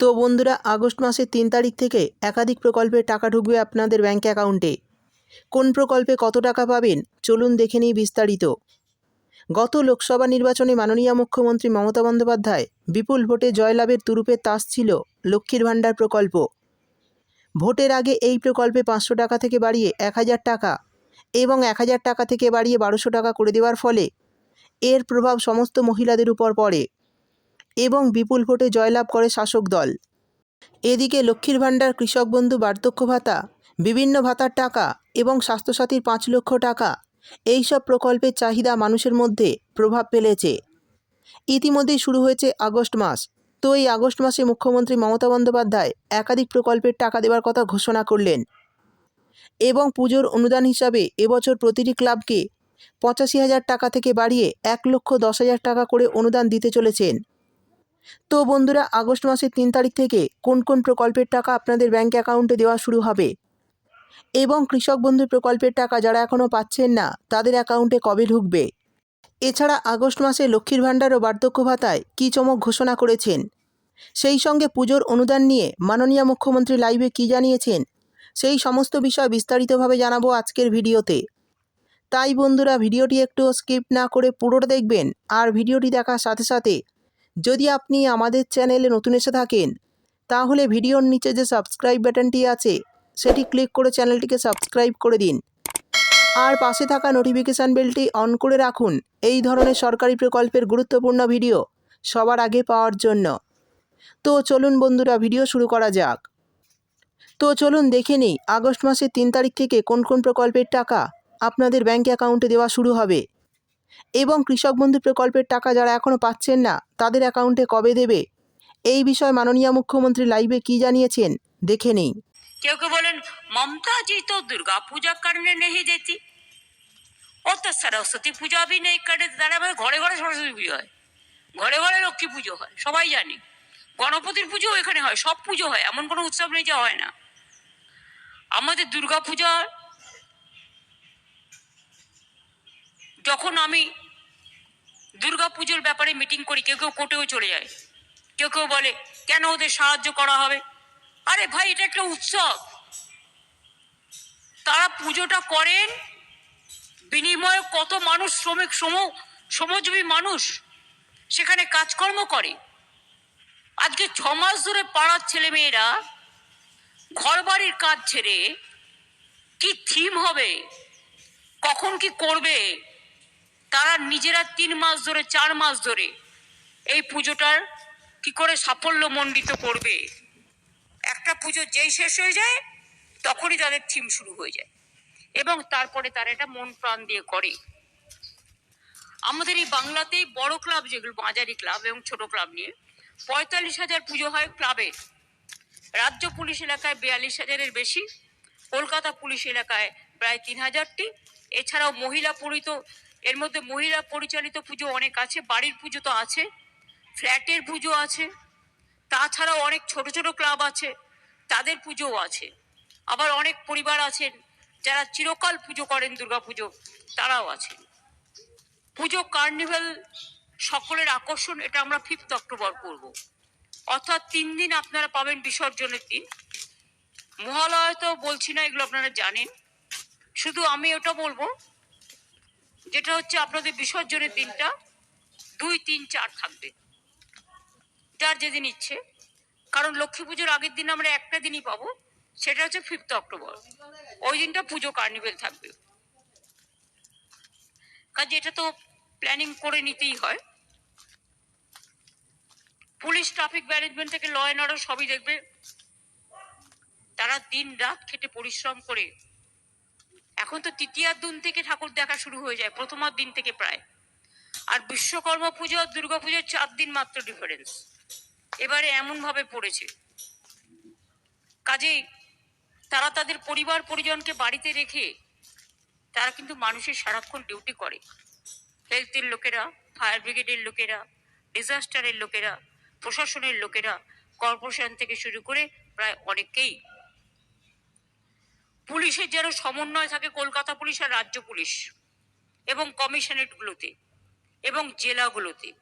তো বন্ধুরা, আগস্ট মাসের তিন তারিখ থেকে একাধিক প্রকল্পের টাকা ঢুকবে আপনাদের ব্যাঙ্ক অ্যাকাউন্টে। কোন প্রকল্পে কত টাকা পাবেন, চলুন দেখে নিই বিস্তারিত। গত লোকসভা নির্বাচনে মাননীয় মুখ্যমন্ত্রী মমতা বন্দ্যোপাধ্যায় বিপুল ভোটে জয়লাভের তুরুপের তাস ছিল লক্ষ্মীর ভাণ্ডার প্রকল্প। ভোটের আগে এই প্রকল্পে পাঁচশো টাকা থেকে বাড়িয়ে এক হাজার টাকা এবং এক হাজার টাকা থেকে বাড়িয়ে বারোশো টাকা করে দেওয়ার ফলে এর প্রভাব সমস্ত মহিলাদের উপর পড়ে। এবং বিপুল ভোটে জয়লাভ করে শাসক দল। এদিকে লক্ষ্মীর ভাণ্ডার কৃষক বন্ধু বার্ধক্য ভাতা, বিভিন্ন ভাতার টাকা এবং স্বাস্থ্যসাথীর পাঁচ লক্ষ টাকা এই সব প্রকল্পের চাহিদা মানুষের মধ্যে প্রভাব ফেলেছে। ইতিমধ্যেই শুরু হয়েছে আগস্ট মাস। তো এই আগস্ট মাসে মুখ্যমন্ত্রী মমতা বন্দ্যোপাধ্যায় একাধিক প্রকল্পের টাকা দেওয়ার কথা ঘোষণা করলেন। এবং পুজোর অনুদান হিসাবে এবছর প্রতিটি ক্লাবকে পঁচাশি হাজার টাকা থেকে বাড়িয়ে এক লক্ষ দশ হাজার টাকা করে অনুদান দিতে চলেছেন। তো বন্ধুরা, আগস্ট মাসের তিন তারিখ থেকে কোন কোন প্রকল্পের টাকা আপনাদের ব্যাঙ্ক অ্যাকাউন্টে দেওয়া শুরু হবে? এবং কৃষক বন্ধু প্রকল্পের টাকা যারা এখনও পাচ্ছেন না, তাদের অ্যাকাউন্টে কবে ঢুকবে? এছাড়া আগস্ট মাসে লক্ষ্মীর ভাণ্ডার ও বার্ধক্য ভাতায় কী চমক ঘোষণা করেছেন? সেই সঙ্গে পুজোর অনুদান নিয়ে মাননীয় মুখ্যমন্ত্রী লাইভে কী জানিয়েছেন? সেই সমস্ত বিষয় বিস্তারিতভাবে জানাব আজকের ভিডিওতে। তাই বন্ধুরা, ভিডিওটি একটু স্কিপ না করে পুরোটা দেখবেন, আর ভিডিওটি দেখার সাথে সাথে যদি আপনি আমাদের চ্যানেলে নতুন এসে থাকেন, তাহলে ভিডিওর নিচে যে সাবস্ক্রাইব বাটনটি আছে, সেটি ক্লিক করে চ্যানেলটিকে সাবস্ক্রাইব করে দিন। আর পাশে থাকা নোটিফিকেশান বেলটি অন করে রাখুন। এই ধরনের সরকারি প্রকল্পের গুরুত্বপূর্ণ ভিডিও সবার আগে পাওয়ার জন্য। তো চলুন বন্ধুরা, ভিডিও শুরু করা যাক। তো চলুন দেখে নিই, আগস্ট মাসের তিন তারিখ থেকে কোন কোন প্রকল্পের টাকা আপনাদের ব্যাঙ্ক অ্যাকাউন্টে দেওয়া শুরু হবে। এবং কৃষক বন্ধু প্রকল্পের টাকা যারা এখনও পাচ্ছেন না, তাদের অ্যাকাউন্টে কবে দেবে? এই বিষয়ে মাননীয় মুখ্যমন্ত্রী লাইভে কি জানিয়েছেন? দেখে নেই। কেউ কেউ বলেন মমতা জি তো দুর্গা পূজা কারণে নেই দেখি ও তো সরস্বতী পূজা ভি নেই করে, তারা ঘরে ঘরে সরস্বতী পুজো হয়। ঘরে ঘরে লক্ষ্মী পুজো হয়, সবাই জানি। গণপতির পুজো এখানে হয়, সব পুজো হয়, এমন কোনো উৎসব নেই যা হয় না। আমাদের দুর্গা পূজা যখন আমি দুর্গা পুজোর ব্যাপারে মিটিং করি, কেউ কেউ কোর্টেও চলে যায়। কেউ কেউ বলে, কেন ওদের সাহায্য করা হবে? আরে ভাই, এটা একটা উৎসব। তারা পুজোটা করেন, বিনিময়ে কত মানুষ শ্রমিক শ্রম শ্রমজীবী মানুষ সেখানে কাজকর্ম করে। আজকে ছ মাস ধরে পাড়ার ছেলেমেয়েরা ঘর বাড়ির কাজ ছেড়ে কি থিম হবে? কখন কি করবে? তারা নিজেরা তিন মাস ধরে, চার মাস ধরে এই পুজোটার কি করে সাফল্য মণ্ডিত করবে? একটা পুজো যেই শেষ হয়ে যায়, তখনই তাদের থিম শুরু হয়ে যায়। এবং তারপরে তারা এটা মন প্রাণ দিয়ে করে। আমাদের এই বাংলাতেই বড় ক্লাব যেগুলো বাজারি ক্লাব এবং ছোট ক্লাব নিয়ে, পঁয়তাল্লিশ হাজার পুজো হয় ক্লাবের রাজ্য পুলিশ এলাকায় বিয়াল্লিশ হাজারের বেশি, কলকাতা পুলিশ এলাকায় প্রায় তিন হাজারটি। এছাড়াও মহিলা পরিত এর মধ্যে মহিলা পরিচালিত পুজো অনেক আছে, বাড়ির পুজো তো আছে, ফ্ল্যাটের পুজো আছে, তাছাড়াও অনেক ছোট ছোট ক্লাব আছে, তাদের পুজোও আছে। আবার অনেক পরিবার আছেন যারা চিরকাল পুজো করেন, দুর্গা পুজো, তারাও আছেন। পুজো কার্নিভ্যাল সকলের আকর্ষণ, এটা আমরা ফিফথ অক্টোবর করব। অর্থাৎ তিন দিন আপনারা পাবেন বিসর্জনের দিন। মহালয় তো বলছি না, এগুলো আপনারা জানেন। শুধু আমি ওটা বলব যেটা হচ্ছে আপনাদের বিসর্জনের দিনটা দুই, তিন, চার থাকবে। যার যেদিন ইচ্ছে। কারণ লক্ষ্মী পুজোর আগের দিন আমরা একটা দিনই পাবো, সেটা হচ্ছে ফিফথ অক্টোবর। ওই দিনটা পুজো কার্নিভেল থাকবে। কাজে এটা তো প্ল্যানিং করে নিতেই হয়। পুলিশ ট্রাফিক ম্যানেজমেন্ট থেকে ল অ্যান্ড অর্ডার সবই দেখবে। তারা দিন রাত খেটে পরিশ্রম করে এখন তো তৃতীয়ার দিন থেকে ঠাকুর দেখা শুরু হয়ে যায়, প্রথমার দিন থেকে প্রায়। আর বিশ্বকর্মা পুজো আর দুর্গা পুজোর চার দিন মাত্র ডিফারেন্স এবারে এমন ভাবে পড়েছে। কাজেই তারা তাদের পরিবার পরিজনকে বাড়িতে রেখে তারা কিন্তু মানুষের সারাক্ষণ ডিউটি করে। হেলথের লোকেরা ফায়ার ব্রিগেডের লোকেরা ডিজাস্টারের লোকেরা, প্রশাসনের লোকেরা কর্পোরেশন থেকে শুরু করে প্রায় অনেকেই পুলিশের যেন সমন্বয় থাকে কলকাতা পুলিশ আর রাজ্য পুলিশ এবং কমিশনারেটগুলোতে এবং জেলাগুলোতে,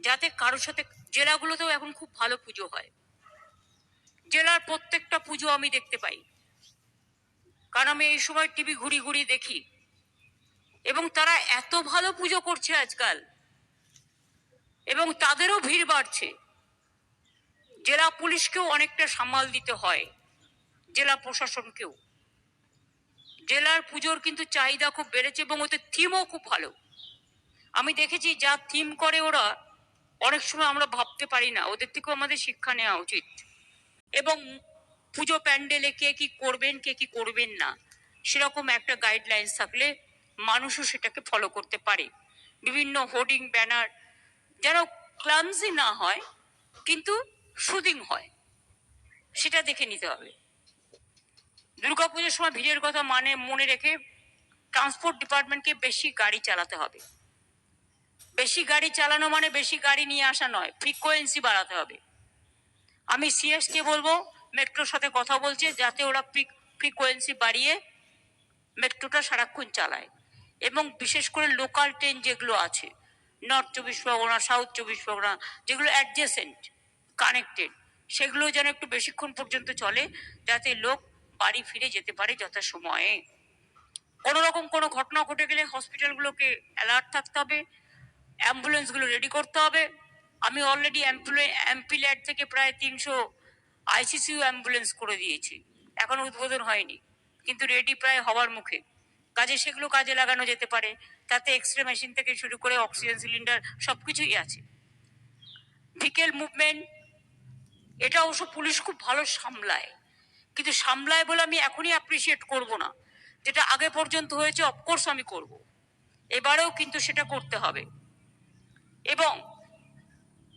যাতে কারোর সাথে, জেলাগুলোতেও এখন খুব ভালো পুজো হয়। জেলার প্রত্যেকটা পুজো আমি দেখতে পাই। কারণ আমি এই সময় টিভি ঘুরি ঘুরি দেখি। এবং তারা এত ভালো পুজো করছে আজকাল। এবং তাদেরও ভিড় বাড়ছে। জেলা পুলিশকেও অনেকটা সামাল দিতে হয়। জেলা প্রশাসনকেও। জেলার পুজোর কিন্তু চাহিদা খুব বেড়েছে এবং ওদের থিমও খুব ভালো। আমি দেখেছি যা থিম করে ওরা, অনেক সময় আমরা ভাবতে পারি না, ওদের থেকেও আমাদের শিক্ষা নেওয়া উচিত। এবং পুজো প্যান্ডেলে কে কি করবেন, কে কি করবেন না, সেরকম একটা গাইডলাইন্স থাকলে মানুষও সেটাকে ফলো করতে পারে। বিভিন্ন হোর্ডিং ব্যানার যেন ক্লামজি না হয়, কিন্তু শুদিং হয়, সেটা দেখে নিতে হবে। দুর্গাপুজোর সময় ভিড়ের কথা মানে মনে রেখে ট্রান্সপোর্ট ডিপার্টমেন্টকে বেশি গাড়ি চালাতে হবে। বেশি গাড়ি চালানো মানে বেশি গাড়ি নিয়ে আসা নয় ফ্রিকোয়েন্সি বাড়াতে হবে। আমি সিএসকে বলব, মেট্রোর সাথে কথা বলছে, যাতে ওরা ফ্রিকোয়েন্সি বাড়িয়ে মেট্রোটা সারাক্ষণ চালায়। এবং বিশেষ করে লোকাল ট্রেন যেগুলো আছে নর্থ চব্বিশ পরগনা সাউথ চব্বিশ পরগনা, যেগুলো অ্যাডজেসেন্ট কানেক্টেড সেগুলো যেন একটু বেশিক্ষণ পর্যন্ত চলে, যাতে লোক বাড়ি ফিরে যেতে পারে যথাসময়ে। কোনো রকম কোনো ঘটনা ঘটে গেলে হসপিটালগুলোকে অ্যালার্ট থাকতে হবে, অ্যাম্বুলেন্সগুলো রেডি করতে হবে। আমি অলরেডি অ্যাম্পিল্যাড থেকে প্রায় তিনশো আইসিসিউ অ্যাম্বুলেন্স করে দিয়েছি। এখনও উদ্বোধন হয়নি, কিন্তু রেডি প্রায় হওয়ার মুখে। কাজে সেগুলো কাজে লাগানো যেতে পারে, তাতে এক্স রে মেশিন থেকে শুরু করে অক্সিজেন সিলিন্ডার সব কিছুই আছে। ভিকেল মুভমেন্ট এটা অবশ্য পুলিশ খুব ভালো সামলায়। কিন্তু সামলায় বলে আমি এখনই অ্যাপ্রিসিয়েট করব না। যেটা আগে পর্যন্ত হয়েছে অফকোর্স আমি করব। এবারেও কিন্তু সেটা করতে হবে। এবং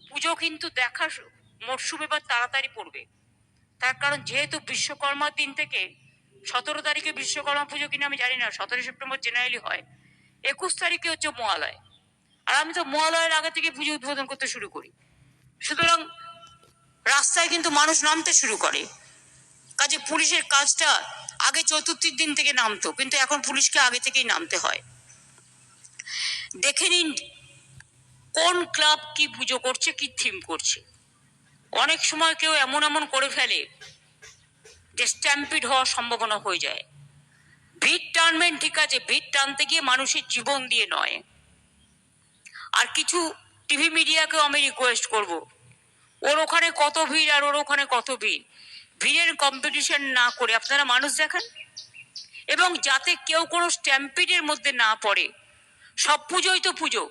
পুজো কিন্তু দেখা মরশুম এবার তাড়াতাড়ি পড়বে। তার কারণ যেহেতু বিশ্বকর্মার দিন থেকে সতেরো তারিখে বিশ্বকর্মা পুজো কিনা আমি জানি না সতেরো সেপ্টেম্বর জেনারেলি হয়। একুশ তারিখে হচ্ছে মহালয়। আর আমি তো মহালয়ের আগে থেকে পুজো উদ্বোধন করতে শুরু করি। সুতরাং রাস্তায় কিন্তু মানুষ নামতে শুরু করে। কাজে পুলিশের কাজটা আগে চতুর্থীর দিন থেকে নামতো, কিন্তু এখন পুলিশকে আগে থেকেই নামতে হয়। দেখে নিন কোন ক্লাব কি পুজো করছে, কি থিম করছে। অনেক সময় কেউ এমন এমন করে ফেলে যে স্ট্যাম্পিড হওয়ার সম্ভাবনা হয়ে যায়। ভিড় টানবেন ঠিক আছে, ভিড় টানতে গিয়ে মানুষের জীবন দিয়ে নয়। আর কিছু টিভি মিডিয়াকেও আমি রিকোয়েস্ট করব। ওর ওখানে কত ভিড় আর ওর ওখানে কত ভিড়? ভিড়ের কম্পিটিশন না করে আপনারা মানুষ দেখান। এবং যাতে কেউ কোনো স্ট্যাম্পিডের মধ্যে না পড়ে, সব পুজোই তো পুজো।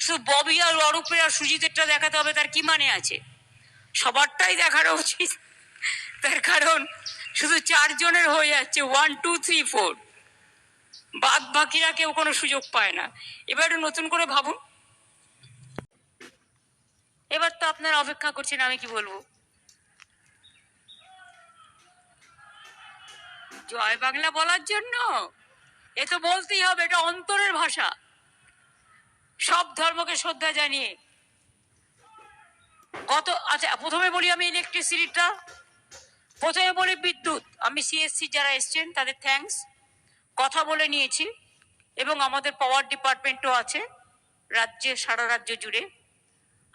শুধু ববি আর অরূপের আর সুজিতেরটা দেখাতে হবে, তার কি মানে আছে? সবারটাই দেখানো উচিত। তার কারণ, শুধু চারজনের হয়ে যাচ্ছে ওয়ান টু থ্রি ফোর বাদ বাকিরা কেউ কোনো সুযোগ পায় না। এবার নতুন করে ভাবুন। এবার তো আপনারা অপেক্ষা করছেন, আমি কি বলব? জয় বাংলা বলার জন্য? এ তো বলতেই হবে, এটা অন্তরের ভাষা। সব ধর্মকে শ্রদ্ধা জানিয়ে। গত আচ্ছা প্রথমে বলি আমি ইলেকট্রিসিটিটা প্রথমে বলি বিদ্যুৎ। আমি সিএসসি যারা এসছেন, তাদের থ্যাঙ্কস কথা বলে নিয়েছি, এবং আমাদের পাওয়ার ডিপার্টমেন্টও আছে, রাজ্যে, সারা রাজ্য জুড়ে।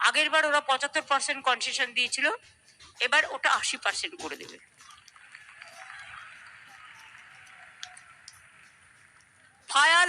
আগের বার ওরা পঁচাত্তর পার্সেন্ট কনসেশন দিয়েছিল, এবার ওটা আশি পার্সেন্ট করে দেবে ফায়ার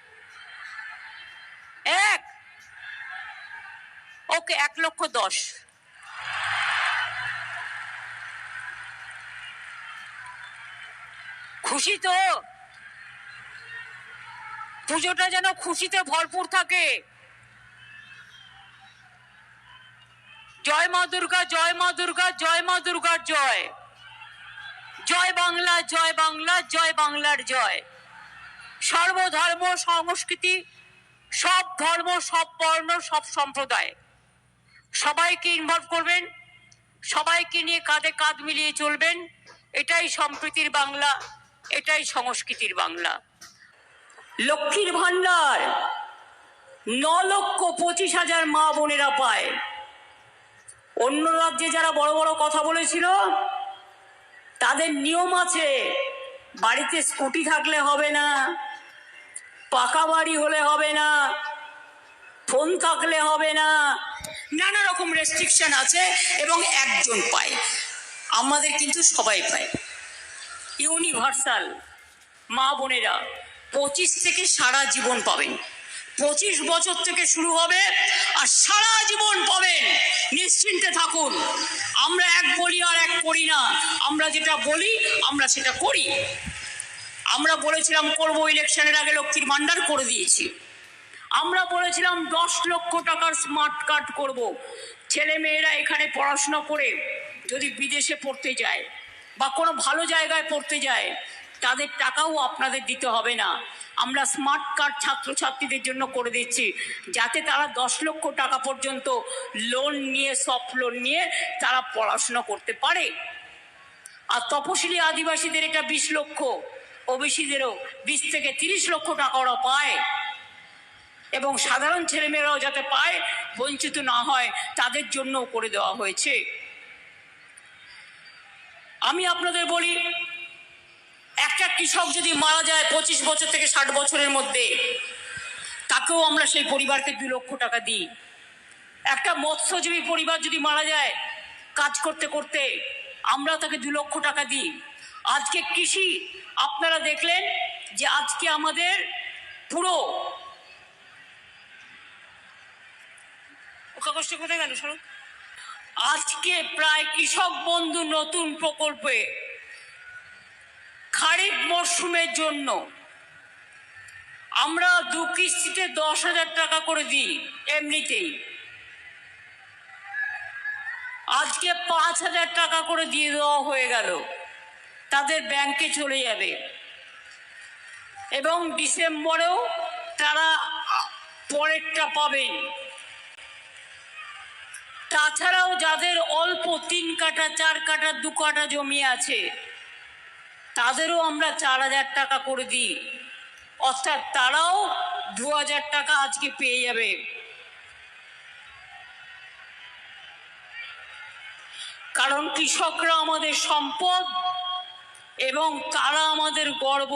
এক। ওকে এক লক্ষ দশ। খুশি তো? পুজোটা যেন খুশিতে ভরপুর থাকে। জয় মা দুর্গা, জয় মা দুর্গা, জয় মা দুর্গার জয়। জয় বাংলা জয় বাংলা, জয় বাংলার জয়। সর্বধর্ম, সংস্কৃতি সব ধর্ম, সব বর্ণ, সব সম্প্রদায়। সবাইকে ইনভলভ করবেন, সবাইকে নিয়ে কাঁধে কাঁধ মিলিয়ে চলবেন। এটাই সম্প্রীতির বাংলা, এটাই সংস্কৃতির বাংলা। লক্ষ্মীর ভান্ডার ন লক্ষ পঁচিশ হাজার মা বোনেরা পায়। অন্য রাজ্যে যারা বড় বড় কথা বলেছিল, তাদের নিয়ম আছে, বাড়িতে স্কুটি থাকলে হবে না। পাকা বাড়ি হলে হবে না, ফোন থাকলে হবে না, নানা রকম রেস্ট্রিকশন আছে এবং একজন পায়, আমাদের কিন্তু সবাই পায়। ইউনিভার্সাল মা বোনেরা পঁচিশ থেকে সারা জীবন পাবেন। পঁচিশ বছর থেকে শুরু হবে আর সারা জীবন পাবেন। নিশ্চিন্তে থাকুন। আমরা এক বলি আর এক করি না। আমরা যেটা বলি, আমরা সেটা করি। আমরা বলেছিলাম করব ইলেকশনের আগে লক্ষ্মীর ভান্ডার করে দিয়েছি। আমরা বলেছিলাম দশ লক্ষ টাকার স্মার্ট কার্ড করব। ছেলে মেয়েরা এখানে পড়াশোনা করে যদি বিদেশে পড়তে যায় বা কোনো ভালো জায়গায় পড়তে যায়, তাদের টাকাও আপনাদের দিতে হবে না। আমরা স্মার্ট কার্ড ছাত্রছাত্রীদের জন্য করে দিচ্ছি যাতে তারা দশ লক্ষ টাকা পর্যন্ত লোন নিয়ে সফট লোন নিয়ে তারা পড়াশোনা করতে পারে। আর তপশিলি আদিবাসীদের এটা বিশ লক্ষ। ওবিসিদেরও বিশ থেকে তিরিশ লক্ষ টাকা ওরা পায়। এবং সাধারণ ছেলেমেয়েরাও যাতে পায়, বঞ্চিত না হয়, তাদের জন্যও করে দেওয়া হয়েছে। আমি আপনাদের বলি, একটা কৃষক যদি মারা যায় পঁচিশ বছর থেকে ষাট বছরের মধ্যে, তাকেও আমরা সেই পরিবারকে দু লক্ষ টাকা দিই। একটা মৎস্যজীবী পরিবার যদি মারা যায়, কাজ করতে করতে আমরা তাকে দু লক্ষ টাকা দিই। আজকে কৃষি আপনারা দেখলেন যে আজকে আমাদের পুরো কাগজটা কোথায় গেল সরো? আজকে প্রায় কৃষক বন্ধু নতুন প্রকল্পে খারিফ মরশুমের জন্য আমরা দু কিস্তিতে দশ হাজার টাকা করে দিই এমনিতেই। আজকে পাঁচ হাজার টাকা করে দিয়ে দেওয়া হয়ে গেল। তাদের ব্যাংকে চলে যাবে। এবং ডিসেম্বরেও তারা পরেরটা পাবেন তাছাড়াও যাদের অল্প তিন কাঠা, চার কাঠা, দু কাঠা জমি আছে, তাদেরও আমরা চার হাজার টাকা করে দিই। অর্থাৎ তারাও দু হাজার টাকা আজকে পেয়ে যাবে। কারণ কৃষকরা আমাদের সম্পদ এবং কারা আমাদের গর্ব?